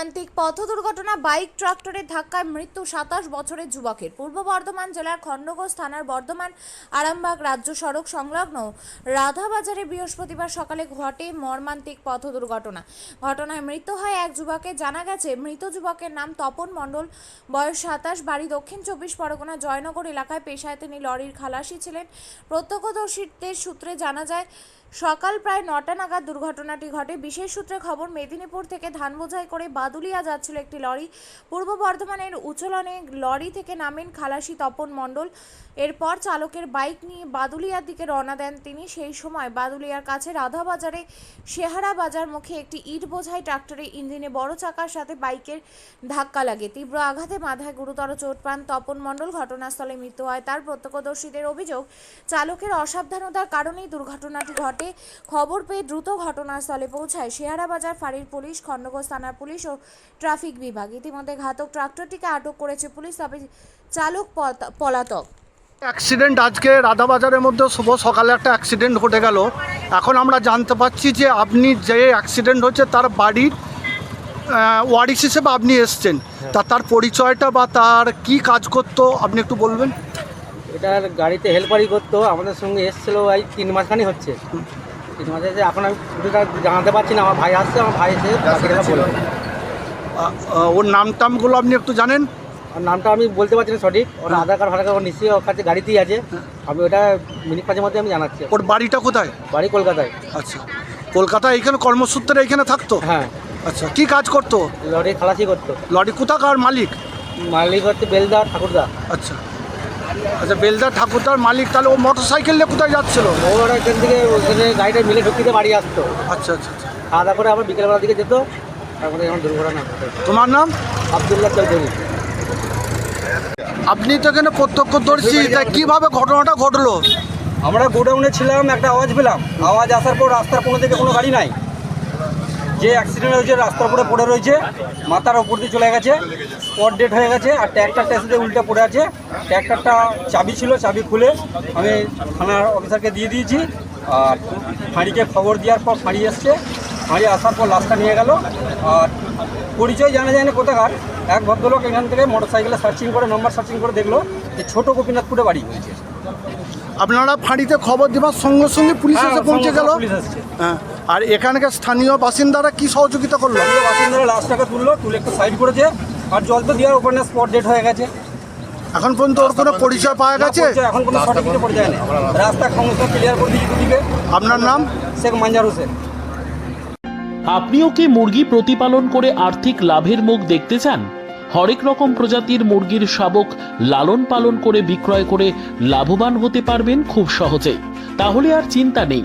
মর্মান্তিক পথ দুর্ঘটনা, বাইক ট্রাক্টরের ধাক্কায় মৃত্যু সাতাশ বছরের যুবকের। পূর্ব বর্ধমান জেলার খণ্ডঘোষ থানার বর্ধমান আরামবাগ রাজ্য সড়ক সংলগ্ন রাধাবাজারে বৃহস্পতিবার সকালে ঘটে মর্মান্তিক পথ দুর্ঘটনা। ঘটনায় মৃত্যু হয় এক যুবকের জানা গেছে, মৃত যুবকের নাম তপন মণ্ডল। বয়স সাতাশ, বাড়ি দক্ষিণ চব্বিশ পরগনা জয়নগর এলাকায় পেশায় তিনি লরির খালাসি ছিলেন। প্রত্যক্ষদর্শীদের সূত্রে জানা যায় সকাল প্রায় নটা নাগাদ দুর্ঘটনাটি ঘটে। বিশেষ সূত্রে খবর, মেদিনীপুর থেকে ধান বোঝাই করে বাদুলিয়া যাচ্ছিল একটি লরি। পূর্ব বর্ধমানের উচলনে লরি থেকে নামেন খালাসি তপন মণ্ডল। এরপর চালকের বাইক নিয়ে বাদুলিয়ার দিকে রওনা দেন তিনি। সেই সময় বাদুলিয়ার কাছে রাধাবাজারে শেহারা বাজার মুখে একটি ইট বোঝাই ট্রাক্টরে ইঞ্জিনে বড় চাকার সাথে বাইকের ধাক্কা লাগে। তীব্র আঘাতে মাথায় গুরুতর চোট পান তপন মণ্ডল। ঘটনাস্থলে মৃত্যু হয়। তার প্রত্যক্ষদর্শীদের অভিযোগ, চালকের অসাবধানতার কারণেই দুর্ঘটনাটি ঘটে। খবর পেয়ে দ্রুত ঘটনাস্থলে পৌঁছায় শেয়ারা বাজার ফাঁড়ির পুলিশ, খণ্ডঘোষ থানার পুলিশ ও ট্রাফিক বিভাগ। ইতিমধ্যে ঘাতক ট্রাক্টরটিকে আটক করেছে পুলিশ, তবে চালক পলাতক। অ্যাক্সিডেন্ট আজকে রাধাবাজারের মধ্যে শুভ সকালে একটা অ্যাক্সিডেন্ট ঘটে গেল। এখন আমরা জানতে পারছি যে আপনি যে অ্যাক্সিডেন্ট হচ্ছে তার বাড়ির ওয়ারিস হিসেবে আপনি এসছেন। তা তার পরিচয়টা বা তার কি কাজ করতো, আপনি একটু বলবেন? এটার গাড়িতে হেল্পারই করতো আমাদের সঙ্গে এসেছিল এই তিন মাসখানি হচ্ছে। তিন মাসে এসে এখন আমি পুরোটা জানাতে পারছি না আমার ভাই আসছে আমার ভাই এসে ওর নাম টামগুলো আপনি একটু জানেন? আর নামটা আমি বলতে পারছি না সঠিক ওর আধার কার্ড ফাধার কার্ড ওর নিশ্চয়ই ওর কাছে গাড়িতেই আছে। আমি ওটা মিনিট পাঁচের মধ্যে আমি জানাচ্ছি। ওর বাড়িটা কোথায়? বাড়ি কলকাতায়। আচ্ছা। কলকাতায় এইখানে কর্মসূত্রে এখানে থাকতো? হ্যাঁ। আচ্ছা কি কাজ করতো? লরি খালাসি করতো। লরি কোথাকার মালিক? মালিক হচ্ছে বেলদা ঠাকুরদা। আচ্ছা। আচ্ছা বেলদার ঠাকুরদার মালিক তাহলে ও মোটর সাইকেল নিয়ে কোথায় যাচ্ছিল? ও ওরা এখান থেকে ওখানে গাড়িটা মিলে ঢুকিতে বাড়ি আসতো। আচ্ছা আচ্ছা আচ্ছা। দাওয়া করে আবার বিকেলবেলার দিকে যেত তারপরে এখন দুর্ঘটনা তোমার নাম? আবদুল্লাহ চৌধুরী। আপনি তো এখানে প্রত্যক্ষদর্শী তা কীভাবে ঘটনাটা ঘটলো? আমরা গোডাউনে ছিলাম একটা আওয়াজ পেলাম। আওয়াজ আসার পর রাস্তার কোনো দিকে কোনো গাড়ি নাই। যে অ্যাক্সিডেন্ট হয়েছে রাস্তার উপরে পড়ে রয়েছে মাথার ওপর দিয়ে চলে গেছে স্পট ডেট হয়ে গেছে আর ট্র্যাক্টরটা এসে উল্টে পড়ে আছে। ট্র্যাক্টারটা চাবি ছিল চাবি খুলে আমি থানার অফিসারকে দিয়ে দিয়েছি। আর ফাঁড়িকে খবর দেওয়ার পর ফাঁড়ি এসছে। ফাঁড়ি আসার পর লাশটা নিয়ে গেল। আর পরিচয় জানা যায় না কোথাকার। এক ভদ্রলোক এখান থেকে মোটর সাইকেলে সার্চিং করে নম্বর সার্চিং করে দেখল যে ছোটো গোপীনাথপুরে বাড়ি হয়েছে। আপনারা ফাঁড়িতে খবর দেওয়ার সঙ্গে সঙ্গে পুলিশ হ্যাঁ, এসে পৌঁছে গেল? পুলিশ। হ্যাঁ। আর এখানকার স্থানীয় বাসিন্দারা কি সহযোগিতা করল? বাসিন্দারা লাশটাকে তুললো তুলে একটা সাইড করেছে আর জল তো দেওয়ার ওখানে স্পট ডেট হয়ে গেছে। এখন পর্যন্ত ওর কোনো পরিচয় পাওয়া গেছে? না, এখন কোনো সঠিক কিছু পরিচয় নেই রাস্তা সমস্ত ক্লিয়ার করে দিয়েছে দুদিকে। আপনার নাম? শেখ মাঞ্জার হোসেন। আপনিও কি মুরগি প্রতিপালন করে আর্থিক লাভের মুখ দেখতে চান? হরেক রকম প্রজাতির মুরগির শাবক লালন পালন করে বিক্রয় করে লাভবান হতে পারবেন খুব সহজেই। তাহলে আর চিন্তা নেই।